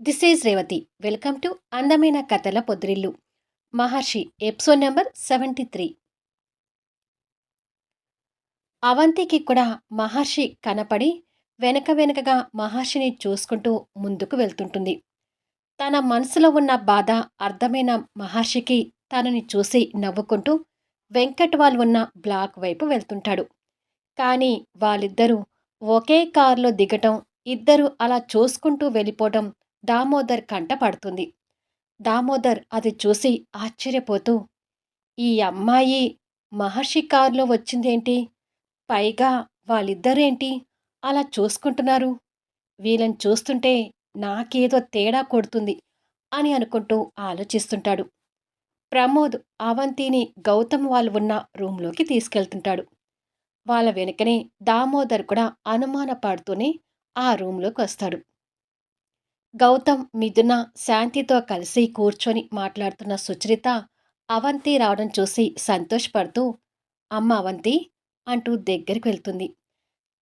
This is Revathi. Welcome to అందమైన కథల పొద్రిల్లు. Maharshi episode number seventy three. అవంతికి కూడా మహర్షి కనపడి వెనక వెనకగా మహర్షిని చూసుకుంటూ ముందుకు వెళ్తుంటుంది. తన మనసులో ఉన్న బాధ అర్థమైన మహర్షికి తనని చూసి నవ్వుకుంటూ వెంకట్ వాళ్ళు ఉన్న బ్లాక్ వైపు వెళ్తుంటాడు. కానీ వాళ్ళిద్దరూ ఒకే కారులో దిగటం ఇద్దరు అలా చూసుకుంటూ వెళ్ళిపోవటం దామోదర్ కంట పడుతుంది. దామోదర్ అది చూసి ఆశ్చర్యపోతూ ఈ అమ్మాయి మహర్షి కారులో వచ్చిందేంటి? పైగా వాళ్ళిద్దరేంటి అలా చూసుకుంటున్నారు? వీళ్ళని చూస్తుంటే నాకేదో తేడా కొడుతుంది అని అనుకుంటూ ఆలోచిస్తుంటాడు. ప్రమోద్ అవంతిని గౌతమ్ వాళ్ళు ఉన్న రూంలోకి తీసుకెళ్తుంటాడు. వాళ్ళ వెనుకనే దామోదర్ కూడా అనుమానపడుతూనే ఆ రూంలోకి వస్తాడు. గౌతమ్ మిథున శాంతితో కలిసి కూర్చొని మాట్లాడుతున్న సుచరిత అవంతి రావడం చూసి సంతోషపడుతూ అమ్మ అవంతి అంటూ దగ్గరికి వెళ్తుంది.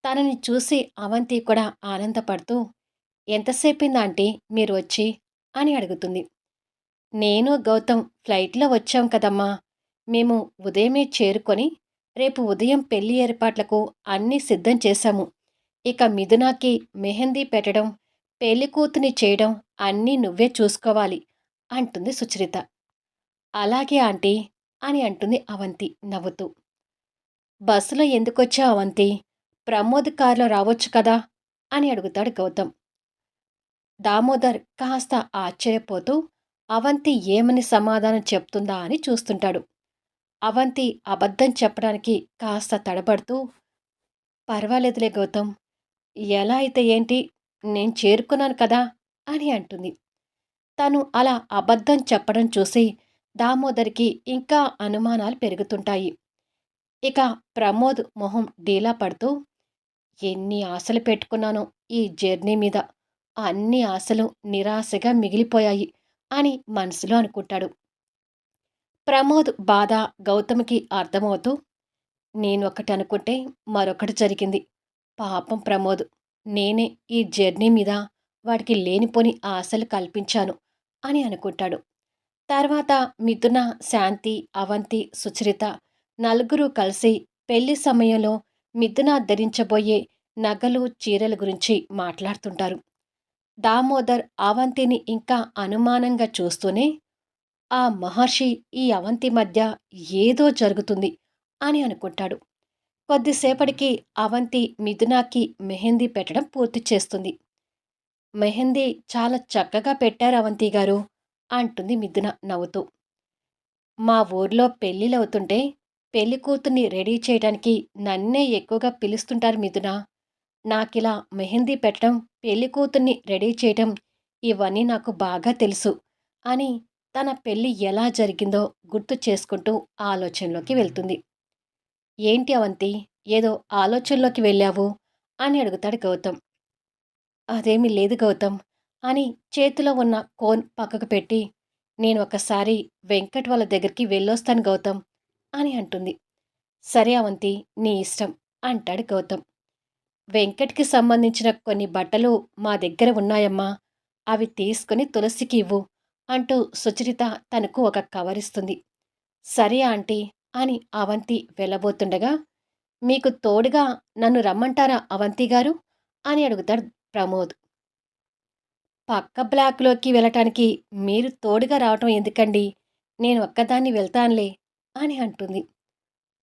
తనని చూసి అవంతి కూడా ఆనందపడుతూ ఎంతసేపింది ఆంటీ మీరు వచ్చి అని అడుగుతుంది. నేను గౌతమ్ ఫ్లైట్లో వచ్చాం కదమ్మా. మేము ఉదయమే చేరుకొని రేపు ఉదయం పెళ్ళి ఏర్పాట్లకు అన్నీ సిద్ధం చేశాము. ఇక మిథునాకి మెహందీ పెట్టడం పెళ్ళికూతుని చేయడం అన్నీ నువ్వే చూసుకోవాలి అంటుంది సుచరిత. అలాగే ఆంటీ అని అంటుంది అవంతి నవ్వుతూ. బస్సులో ఎందుకొచ్చా అవంతి? ప్రమోద్ కారులో రావచ్చు కదా? అని అడుగుతాడు గౌతమ్. దామోదర్ కాస్త ఆశ్చర్యపోతూ అవంతి ఏమని సమాధానం చెప్తుందా అని చూస్తుంటాడు. అవంతి అబద్ధం చెప్పడానికి కాస్త తడబడుతూ పర్వాలేదులే గౌతమ్ ఎలా అయితే ఏంటి నేను చేరుకున్నాను కదా అని అంటుంది. తను అలా అబద్ధం చెప్పడం చూసి దామోదరికి ఇంకా అనుమానాలు పెరుగుతుంటాయి. ఇక ప్రమోద్ మొహం డీలా పడుతూ ఎన్ని ఆశలు పెట్టుకున్నానో ఈ జర్నీ మీద. అన్ని ఆశలు నిరాశగా మిగిలిపోయాయి అని మనసులో అనుకుంటాడు. ప్రమోద్ బాధ గౌతమికి అర్థమవుతూ నేను ఒకటి అనుకుంటే మరొకటి జరిగింది. పాపం ప్రమోద్. నేనే ఈ జర్నీ మీద వాడికి లేనిపోని ఆశలు కల్పించాను అని అనుకుంటాడు. తర్వాత మిథున శాంతి అవంతి సుచరిత నలుగురు కలిసి పెళ్ళి సమయంలో మిథున ధరించబోయే నగలు చీరల గురించి మాట్లాడుతుంటారు. దామోదర్ అవంతిని ఇంకా అనుమానంగా చూస్తూనే ఆ మహర్షి ఈ అవంతి మధ్య ఏదో జరుగుతుంది అని అనుకుంటాడు. కొద్దిసేపటికి అవంతి మిథునాకి మెహందీ పెట్టడం పూర్తి చేస్తుంది. మెహందీ చాలా చక్కగా పెట్టారు అవంతి గారు అంటుంది మిథున నవ్వుతూ. మా ఊర్లో పెళ్ళిళ్ళవుతుంటే పెళ్ళి కూతుర్ని రెడీ చేయడానికి నన్నే ఎక్కువగా పిలుస్తుంటారు మిథున. నాకిలా మెహందీ పెట్టడం పెళ్ళి కూతుర్ని రెడీ చేయడం ఇవన్నీ నాకు బాగా తెలుసు అని తన పెళ్ళి ఎలా జరిగిందో గుర్తు చేసుకుంటూ ఆలోచనలోకి వెళ్తుంది. ఏంటి అవంతి? ఏదో ఆలోచనలోకి వెళ్ళావు? అని అడుగుతాడు గౌతమ్. అదేమీ లేదు గౌతమ్. అని చేతిలో ఉన్న కోన్ పక్కకు పెట్టి నేను ఒకసారి వెంకట్ వాళ్ళ దగ్గరికి వెళ్ళొస్తాను గౌతమ్ అని అంటుంది. సరే అవంతి నీ ఇష్టం అంటాడు గౌతమ్. వెంకట్కి సంబంధించిన కొన్ని బట్టలు మా దగ్గర ఉన్నాయమ్మా. అవి తీసుకుని తులసికి ఇవ్వు అంటూ సుచరిత తనకు ఒక కవరిస్తుంది సరే ఆంటీ అని అవంతి వెళ్ళబోతుండగా మీకు తోడుగా నన్ను రమ్మంటారా అవంతి గారు? అని అడుగుతాడు ప్రమోద్. పక్క బ్లాక్లోకి వెళ్ళటానికి మీరు తోడుగా రావటం ఎందుకండి? నేను ఒక్కదాన్ని వెళ్తానులే అని అంటుంది.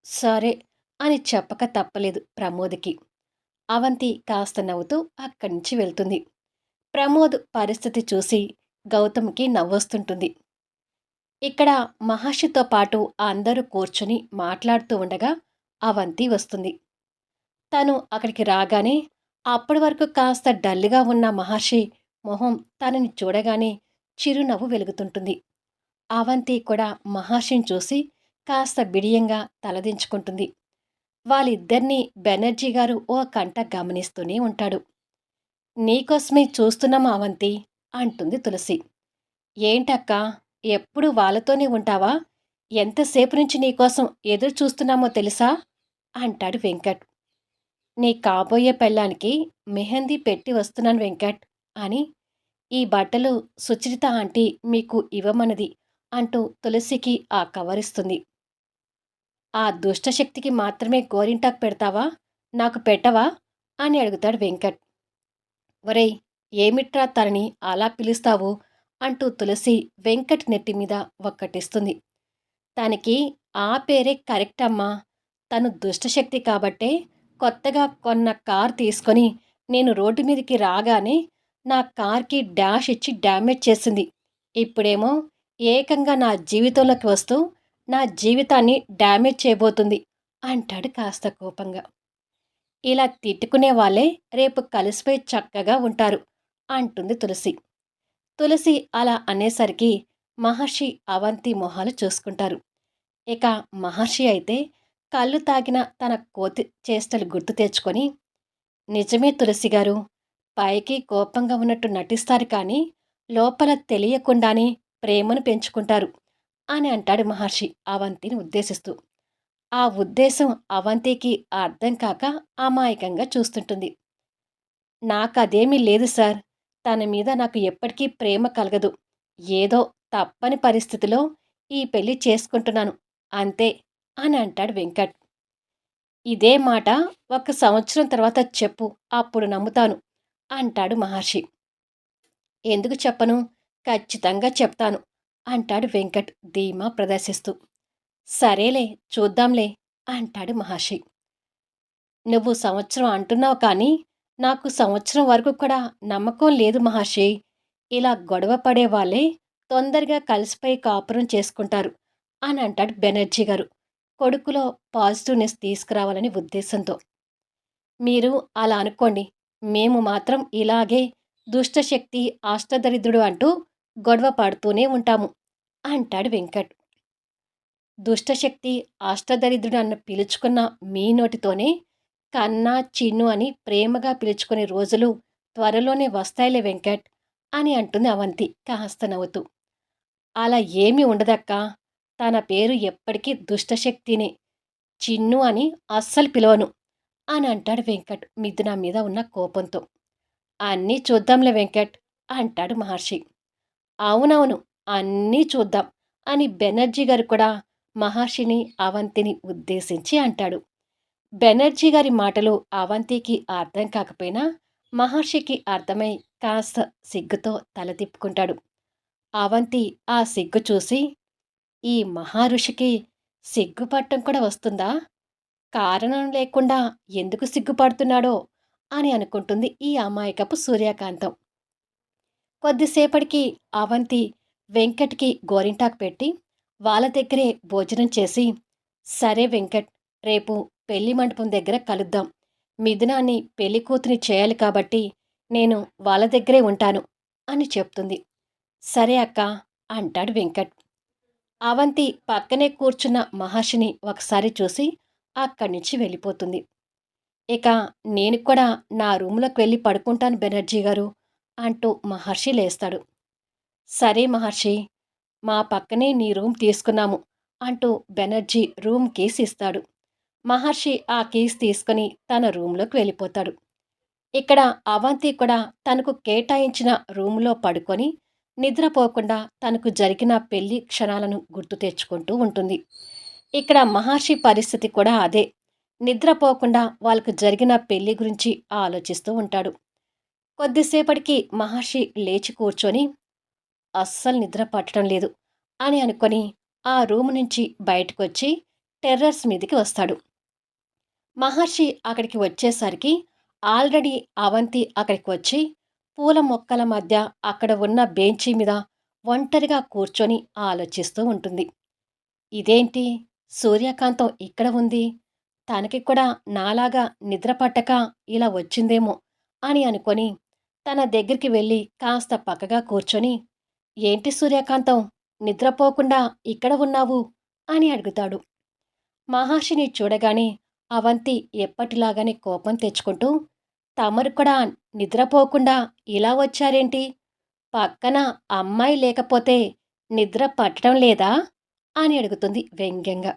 సరే అని చెప్పక తప్పలేదు ప్రమోద్కి. అవంతి కాస్త నవ్వుతూ అక్కడి నుంచి వెళ్తుంది. ప్రమోద్ పరిస్థితి చూసి గౌతమ్కి నవ్వొస్తుంటుంది. ఇక్కడ మహర్షితో పాటు అందరూ కూర్చుని మాట్లాడుతూ ఉండగా అవంతి వస్తుంది. తను అక్కడికి రాగానే అప్పటి వరకు కాస్త డల్గా ఉన్న మహర్షి మొహం తనని చూడగానే చిరునవ్వు వెలుగుతుంటుంది. అవంతి కూడా మహర్షిని చూసి కాస్త బిడియంగా తలదించుకుంటుంది. వాళ్ళిద్దరినీ బెనర్జీ గారు ఓ కంట గమనిస్తూనే ఉంటాడు. నీకోసమే చూస్తున్నాం అవంతి? అంటుంది తులసి. ఏంటక్కా? ఎప్పుడు వాళ్ళతోనే ఉంటావా? ఎంతసేపు నుంచి నీకోసం ఎదురు చూస్తున్నామో తెలుసా? అంటాడు వెంకట్. నీ కాబోయే పెళ్ళానికి మెహందీ పెట్టి వస్తున్నాను వెంకట్ అని. ఈ బట్టలు సుచరిత ఆంటీ మీకు ఇవ్వమన్నది అంటూ తులసికి ఆ కవరిస్తుంది. ఆ దుష్టశక్తికి మాత్రమే గోరింటాకు పెడతావా? నాకు పెట్టవా? అని అడుగుతాడు వెంకట్. ఒరేయ్ ఏమిట్రా తనని అలా పిలుస్తావు? అంటూ తులసి వెంకట్ నెత్తి మీద ఒక్కటిస్తుంది తనకి ఆ పేరే కరెక్ట్ అమ్మా. తను దుష్టశక్తి కాబట్టే కొత్తగా కొన్న కార్ తీసుకొని నేను రోడ్డు మీదకి రాగానే నా కార్కి డాష్ ఇచ్చి డ్యామేజ్ చేసింది. ఇప్పుడేమో ఏకంగా నా జీవితంలోకి వస్తూ నా జీవితాన్ని డ్యామేజ్ చేయబోతుంది అంటాడు కాస్త కోపంగా. ఇలా తిట్టుకునే వాళ్ళే రేపు కలిసిపోయి చక్కగా ఉంటారు అంటుంది తులసి. తులసి అలా అనేసరికి మహర్షి అవంతి మొహాలు చూసుకుంటారు. ఇక మహర్షి అయితే కళ్ళు తాగిన తన కోతి చేష్టలు గుర్తు తెచ్చుకొని నిజమే తులసి గారు పైకి కోపంగా ఉన్నట్టు నటిస్తారు కానీ లోపల తెలియకుండానే ప్రేమను పెంచుకుంటారు అని అంటాడు మహర్షి అవంతిని ఉద్దేశిస్తూ. ఆ ఉద్దేశం అవంతికి అర్థం కాక అమాయకంగా చూస్తుంటుంది. నాకదేమీ లేదు సార్ తన మీద నాకు ఎప్పటికీ ప్రేమ కలగదు. ఏదో తప్పని పరిస్థితిలో ఈ పెళ్ళి చేసుకుంటున్నాను. అంతే అని అంటాడు వెంకట్. ఇదే మాట ఒక సంవత్సరం తర్వాత చెప్పు అప్పుడు నమ్ముతాను అంటాడు మహర్షి. ఎందుకు చెప్పను? ఖచ్చితంగా చెప్తాను అంటాడు వెంకట్ ధీమా ప్రదర్శిస్తూ. సరేలే చూద్దాంలే అంటాడు మహర్షి. నువ్వు సంవత్సరం అంటున్నావు కానీ నాకు సంవత్సరం వరకు కూడా నమ్మకం లేదు మహర్షి ఇలా గొడవ పడే వాళ్ళే తొందరగా కలిసిపోయి కాపురం చేసుకుంటారు అని అంటాడు బెనర్జీ గారు. కొడుకులో పాజిటివ్నెస్ తీసుకురావాలని ఉద్దేశంతో. మీరు అలా అనుకోండి. మేము మాత్రం ఇలాగే దుష్టశక్తి అష్టదరిద్రుడు అంటూ గొడవ పడుతూనే ఉంటాము అంటాడు వెంకట్. దుష్టశక్తి అష్టదరిద్రుడు అన్న పిలుచుకున్న మీ నోటితోనే కన్నా చిన్ను అని ప్రేమగా పిలుచుకునే రోజులు త్వరలోనే వస్తాయిలే వెంకట్ అని అంటుంది అవంతి కాస్త నవ్వుతూ. అలా ఏమీ ఉండదక్కా. తన పేరు ఎప్పటికీ దుష్టశక్తినే. చిన్ను అని అస్సలు పిలవను అని అంటాడు వెంకట్ మిథున మీద ఉన్న కోపంతో. అన్నీ చూద్దాంలే వెంకట్ అంటాడు మహర్షి. అవునవును అన్నీ చూద్దాం అని బెనర్జీ గారు కూడా మహర్షిని అవంతిని ఉద్దేశించి అంటాడు. బెనర్జీ గారి మాటలు అవంతికి అర్థం కాకపోయినా మహర్షికి అర్థమై కాస్త సిగ్గుతో తల తిప్పుకుంటాడు. అవంతి ఆ సిగ్గు చూసి ఈ మహారుషికి సిగ్గుపట్టం కూడా వస్తుందా? కారణం లేకుండా ఎందుకు సిగ్గుపడుతున్నాడో? అని అనుకుంటుంది ఈ అమాయకపు సూర్యకాంతం. కొద్దిసేపటికి అవంతి వెంకట్కి గోరింటాకు పెట్టి వాళ్ళ దగ్గరే భోజనం చేసి సరే వెంకట్ రేపు పెళ్ళి మండపం దగ్గర కలుద్దాం. మిథునాన్ని పెళ్ళి కూతుని చేయాలి కాబట్టి నేను వాళ్ళ దగ్గరే ఉంటాను అని చెప్తుంది. సరే అక్క అంటాడు వెంకట్. అవంతి పక్కనే కూర్చున్న మహర్షిని ఒకసారి చూసి అక్కడి నుంచి వెళ్ళిపోతుంది. ఇక నేను కూడా నా రూమ్లోకి వెళ్ళి పడుకుంటాను బెనర్జీ గారు అంటూ మహర్షి లేస్తాడు. సరే మహర్షి మా పక్కనే నీ రూమ్ తీసుకున్నాము అంటూ బెనర్జీ రూమ్ కేస్ ఇస్తాడు మహర్షి ఆ కేస్ తీసుకుని తన రూమ్లోకి వెళ్ళిపోతాడు. ఇక్కడ అవంతి కూడా తనకు కేటాయించిన రూమ్లో పడుకొని నిద్రపోకుండా తనకు జరిగిన పెళ్ళి క్షణాలను గుర్తు తెచ్చుకుంటూ ఉంటుంది. ఇక్కడ మహర్షి పరిస్థితి కూడా అదే. నిద్రపోకుండా వాళ్ళకు జరిగిన పెళ్ళి గురించి ఆలోచిస్తూ ఉంటాడు. కొద్దిసేపటికి మహర్షి లేచి కూర్చొని అస్సలు నిద్ర పట్టడం లేదు అని అనుకొని ఆ రూమ్ నుంచి బయటకొచ్చి టెర్రస్ మీదకి వస్తాడు. మహర్షి అక్కడికి వచ్చేసరికి ఆల్రెడీ అవంతి అక్కడికి వచ్చి పూల మొక్కల మధ్య అక్కడ ఉన్న బెంచి మీద ఒంటరిగా కూర్చొని ఆలోచిస్తూ ఉంటుంది. ఇదేంటి? సూర్యకాంతం ఇక్కడ ఉంది. తనకి కూడా నాలాగా నిద్రపట్టక ఇలా వచ్చిందేమో అని అనుకొని తన దగ్గరికి వెళ్ళి కాస్త పక్కగా కూర్చొని ఏంటి సూర్యకాంతం? నిద్రపోకుండా ఇక్కడ ఉన్నావు? అని అడుగుతాడు. మహర్షిని చూడగానే అవంతి ఎప్పటిలాగానే కోపం తెచ్చుకుంటూ తమరు కూడా నిద్రపోకుండా ఇలా వచ్చారేంటి? పక్కన అమ్మాయి లేకపోతే నిద్ర పట్టడం లేదా అని అడుగుతుంది వ్యంగ్యంగా.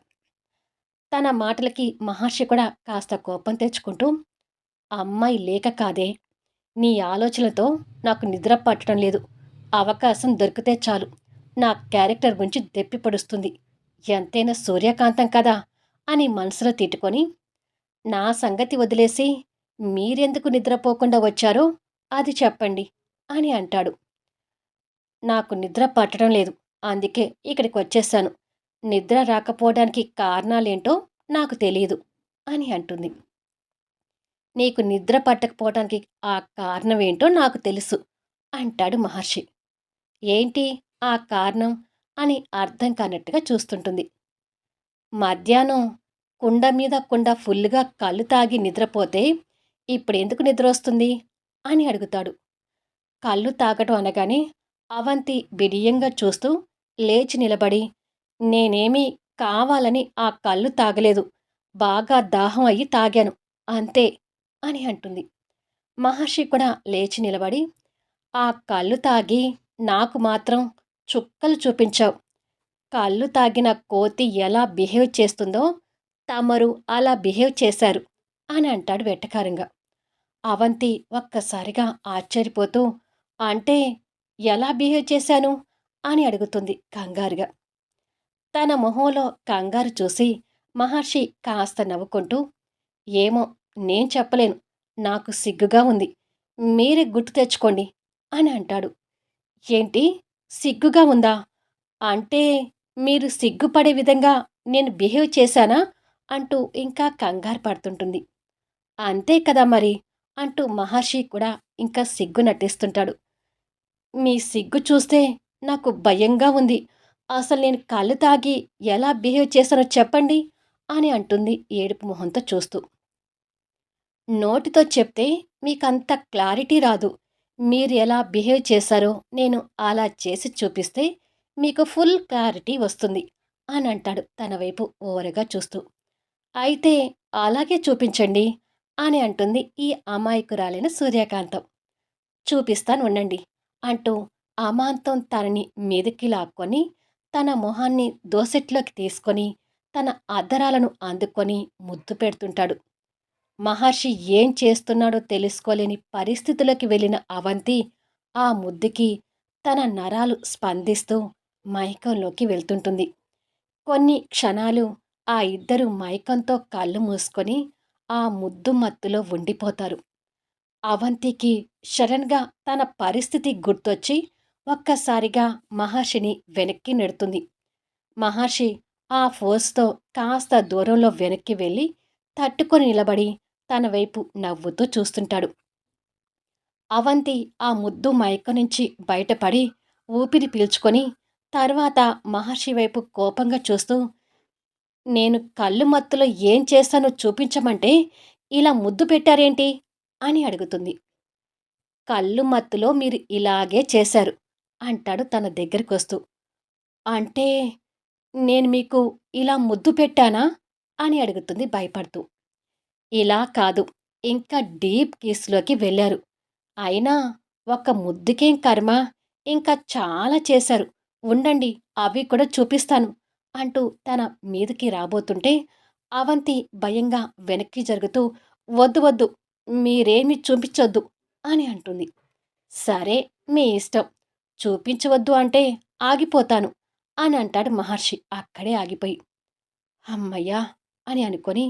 తన మాటలకి మహర్షి కూడా కాస్త కోపం తెచ్చుకుంటూ అమ్మాయి లేక కాదే. నీ ఆలోచనతో నాకు నిద్ర పట్టడం లేదు. అవకాశం దొరికితే చాలు. నా క్యారెక్టర్ గురించి దెప్పి పడుస్తుంది. ఎంతైనా సూర్యకాంతం కదా అని మనసులో తిట్టుకొని నా సంగతి వదిలేసి మీరెందుకు నిద్రపోకుండా వచ్చారో అది చెప్పండి అని అంటాడు. నాకు నిద్ర పట్టడం లేదు అందుకే ఇక్కడికి వచ్చేసాను. నిద్ర రాకపోవడానికి కారణాలేంటో నాకు తెలియదు అని అంటుంది. నీకు నిద్ర పట్టకపోవడానికి ఆ కారణం ఏంటో నాకు తెలుసు అంటాడు మహర్షి. ఏంటి ఆ కారణం అని అర్థం కానట్టుగా చూస్తుంటుంది. మధ్యాహ్నం కుండ మీద కుండ ఫుల్గా కళ్ళు తాగి నిద్రపోతే ఇప్పుడెందుకు నిద్ర వస్తుంది అని అడుగుతాడు. కళ్ళు తాగటం అనగానే అవంతి బిడియంగా చూస్తూ లేచి నిలబడి నేనేమీ కావాలని ఆ కళ్ళు తాగలేదు. బాగా దాహం అయ్యి తాగాను. అంతే అని అంటుంది. మహర్షి కూడా లేచి నిలబడి ఆ కళ్ళు తాగి నాకు మాత్రం చుక్కలు చూపించావు. కళ్ళు తాగిన కోతి ఎలా బిహేవ్ చేస్తుందో తమరు అలా బిహేవ్ చేశారు అని అంటాడు వెట్టకారంగా అవంతి ఒక్కసారిగా ఆశ్చర్యపోతూ అంటే ఎలా బిహేవ్ చేశాను? అని అడుగుతుంది కంగారుగా. తన మొహంలో కంగారు చూసి మహర్షి కాస్త నవ్వుకుంటూ ఏమో నేను చెప్పలేను. నాకు సిగ్గుగా ఉంది. మీరే గుర్తు తెచ్చుకోండి అని అంటాడు. ఏంటి? సిగ్గుగా ఉందా? అంటే మీరు సిగ్గుపడే విధంగా నేను బిహేవ్ చేశానా? అంటూ ఇంకా కంగారు పడుతుంటుంది. అంతే కదా మరి? అంటూ మహర్షి కూడా ఇంకా సిగ్గు నటిస్తుంటాడు. మీ సిగ్గు చూస్తే నాకు భయంగా ఉంది. అసలు నేను కళ్ళు తాగి ఎలా బిహేవ్ చేశానో చెప్పండి అని అంటుంది ఏడుపు మొహంతో చూస్తూ. నోటితో చెప్తే మీకంత క్లారిటీ రాదు. మీరు ఎలా బిహేవ్ చేశారో నేను అలా చేసి చూపిస్తే మీకు ఫుల్ క్లారిటీ వస్తుంది అని అంటాడు తన వైపు ఓవర్గా చూస్తూ. అయితే అలాగే చూపించండి అని అంటుంది ఈ అమాయకురాలైన సూర్యకాంతం. చూపిస్తాను ఉండండి అంటూ అమాంతం తనని మీదకి లాక్కొని తన మొహాన్ని దోసెట్లోకి తీసుకొని తన అద్దరాలను అందుకొని ముద్దు పెడుతుంటాడు. మహర్షి ఏం చేస్తున్నాడో తెలుసుకోలేని పరిస్థితులకి వెళ్ళిన అవంతి ఆ ముద్దుకి తన నరాలు స్పందిస్తూ మైకంలోకి వెళ్తుంటుంది. కొన్ని క్షణాలు ఆ ఇద్దరు మైకంతో కళ్ళు మూసుకొని ఆ ముద్దు మత్తులో ఉండిపోతారు. అవంతికి షరణ్గా తన పరిస్థితి గుర్తొచ్చి ఒక్కసారిగా మహర్షిని వెనక్కి నెడుతుంది. మహర్షి ఆ ఫోర్స్తో కాస్త దూరంలో వెనక్కి వెళ్ళి తట్టుకొని నిలబడి తన వైపు నవ్వుతూ చూస్తుంటాడు. అవంతి ఆ ముద్దు మైక నుంచి బయటపడి ఊపిరి పీల్చుకొని తర్వాత మహర్షి వైపు కోపంగా చూస్తూ నేను కళ్ళు మత్తులో ఏం చేస్తానో చూపించమంటే ఇలా ముద్దు పెట్టారేంటి? అని అడుగుతుంది. కళ్ళు మత్తులో మీరు ఇలాగే చేశారు అంటాడు తన దగ్గరికి వస్తూ అంటే నేను మీకు ఇలా ముద్దు పెట్టానా? అని అడుగుతుంది భయపడుతూ. ఇలా కాదు ఇంకా డీప్ కీస్లోకి వెళ్ళారు. అయినా ఒక ముద్దుకేం కర్మ ఇంకా చాలా చేశారు. ఉండండి అవి కూడా చూపిస్తాను. అంటూ తన మీదకి రాబోతుంటే అవంతి భయంగా వెనక్కి జరుగుతూ వద్దు వద్దు మీరేమి చూపించొద్దు అని అంటుంది. సరే మీ ఇష్టం. చూపించవద్దు అంటే ఆగిపోతాను అని అంటాడు మహర్షి. అక్కడే ఆగిపోయి. అమ్మయ్యా అని అనుకొని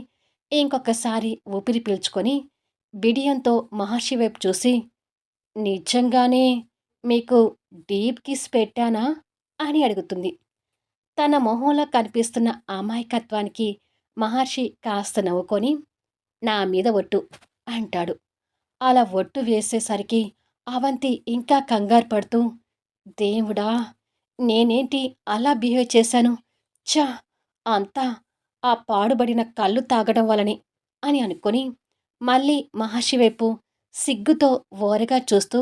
ఇంకొకసారి ఊపిరి పీల్చుకొని బిడియంతో మహర్షి వైపు చూసి నిజంగానే మీకు డీప్ కిస్ పెట్టానా? అని అడుగుతుంది. తన మొహంలో కనిపిస్తున్న అమాయకత్వానికి మహర్షి కాస్త నవ్వుకొని నా మీద ఒట్టు అంటాడు. అలా ఒట్టు వేసేసరికి అవంతి ఇంకా కంగారు పడుతూ దేవుడా నేనేంటి అలా బిహేవ్ చేశాను? చా అంతా ఆ పాడుబడిన కళ్ళు తాగడం వలని అని అనుకొని మళ్ళీ మహర్షి వైపు సిగ్గుతో ఓరగా చూస్తూ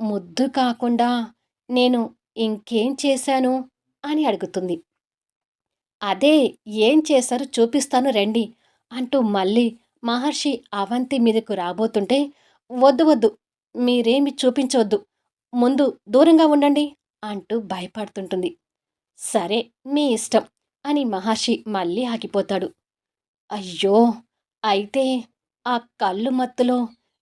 ముద్దు కాకుండా నేను ఇంకేం చేశాను? అని అడుగుతుంది. అదే ఏం చేశారో చూపిస్తాను రండి అంటూ మళ్ళీ మహర్షి అవంతి మీదకు రాబోతుంటే వద్దు వద్దు మీరేమి చూపించవద్దు ముందు దూరంగా ఉండండి అంటూ భయపడుతుంటుంది. సరే మీ ఇష్టం అని మహర్షి మళ్ళీ ఆగిపోతాడు. అయ్యో అయితే ఆ కళ్ళు మత్తులో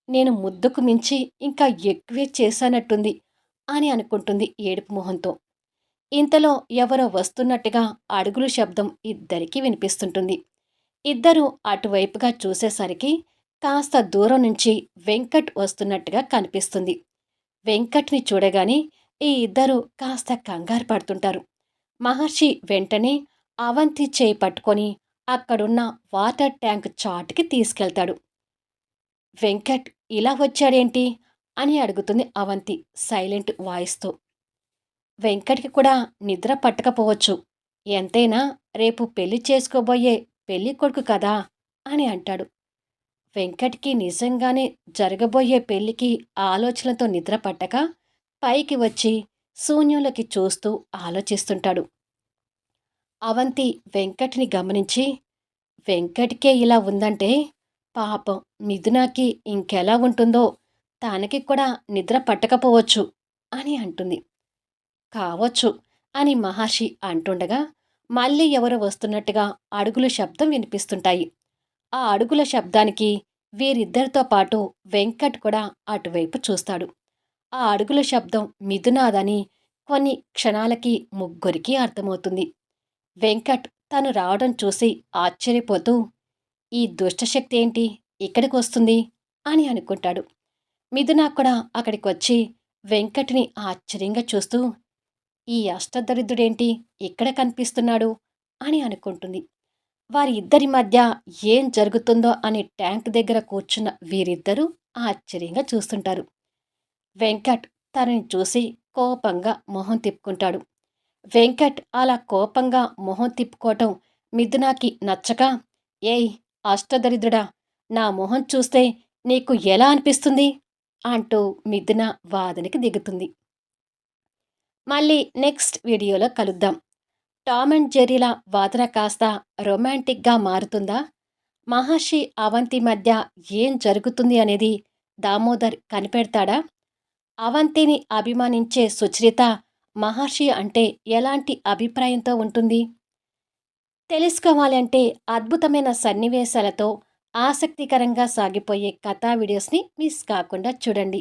నేను ముద్దుకు మించి ఇంకా ఎక్కువే చేశానట్టుంది అని అనుకుంటుంది ఏడుపు మొహంతో. ఇంతలో ఎవరో వస్తున్నట్టుగా అడుగులు శబ్దం ఇద్దరికీ వినిపిస్తుంటుంది. ఇద్దరూ అటువైపుగా చూసేసరికి కాస్త దూరం నుంచి వెంకట్ వస్తున్నట్టుగా కనిపిస్తుంది. వెంకట్ని చూడగానే ఈ ఇద్దరు కాస్త కంగారు పడుతుంటారు. మహర్షి వెంటనే అవంతి చేయి పట్టుకొని అక్కడున్న వాటర్ ట్యాంక్ చాటుకి తీసుకెళ్తాడు. వెంకట్ ఇలా వచ్చాడేంటి? అని అడుగుతుంది అవంతి సైలెంట్ వాయిస్తో. వెంకట్కి కూడా నిద్ర పట్టకపోవచ్చు. ఎంతైనా రేపు పెళ్ళి చేసుకోబోయే పెళ్ళి కొడుకు కదా అని అంటాడు. వెంకట్కి నిజంగానే జరగబోయే పెళ్ళికి ఆలోచనతో నిద్ర పట్టక పైకి వచ్చి శూన్యంలోకి చూస్తూ ఆలోచిస్తుంటాడు. అవంతి వెంకట్ని గమనించి వెంకట్కే ఇలా ఉందంటే పాపం మిథునాకి ఇంకెలా ఉంటుందో? తనకి కూడా నిద్ర పట్టకపోవచ్చు అని అంటుంది. కావచ్చు అని మహర్షి అంటుండగా మళ్ళీ ఎవరు వస్తున్నట్టుగా అడుగుల శబ్దం వినిపిస్తుంటాయి. ఆ అడుగుల శబ్దానికి వీరిద్దరితో పాటు వెంకట్ కూడా అటువైపు చూస్తాడు. ఆ అడుగుల శబ్దం మిథునాదని కొన్ని క్షణాలకి ముగ్గురికి అర్థమవుతుంది. వెంకట్ తను రావడం చూసి ఆశ్చర్యపోతూ ఈ దుష్టశక్తి ఏంటి? ఇక్కడికి వస్తుంది? అని అనుకుంటాడు. మిథున కూడా అక్కడికి వచ్చి వెంకట్ని ఆశ్చర్యంగా చూస్తూ ఈ అష్టదరిద్రుడేంటి? ఇక్కడ కనిపిస్తున్నాడు అని అనుకుంటుంది. వారి ఇద్దరి మధ్య ఏం జరుగుతుందో అనే ట్యాంక్ దగ్గర కూర్చున్న వీరిద్దరూ ఆశ్చర్యంగా చూస్తుంటారు. వెంకట్ తనని చూసి కోపంగా మొహం తిప్పుకుంటాడు. వెంకట్ అలా కోపంగా మొహం తిప్పుకోవటం మిథునాకి నచ్చక ఏయ్ అష్టదరిద్రుడా నా మొహం చూస్తే నీకు ఎలా అనిపిస్తుంది? అంటూ మిథున వాదనకి దిగుతుంది. మళ్ళీ నెక్స్ట్ వీడియోలో కలుద్దాం. టామ్ అండ్ జెర్రీల వాదన కాస్త రొమాంటిక్గా మారుతుందా? మహర్షి అవంతి మధ్య ఏం జరుగుతుంది అనేది దామోదర్ కనిపెడతాడా? అవంతిని అభిమానించే సుచరిత మహర్షి అంటే ఎలాంటి అభిప్రాయంతో ఉంటుంది? తెలుసుకోవాలంటే అద్భుతమైన సన్నివేశాలతో ఆసక్తికరంగా సాగిపోయే కథా వీడియోస్ని మిస్ కాకుండా చూడండి.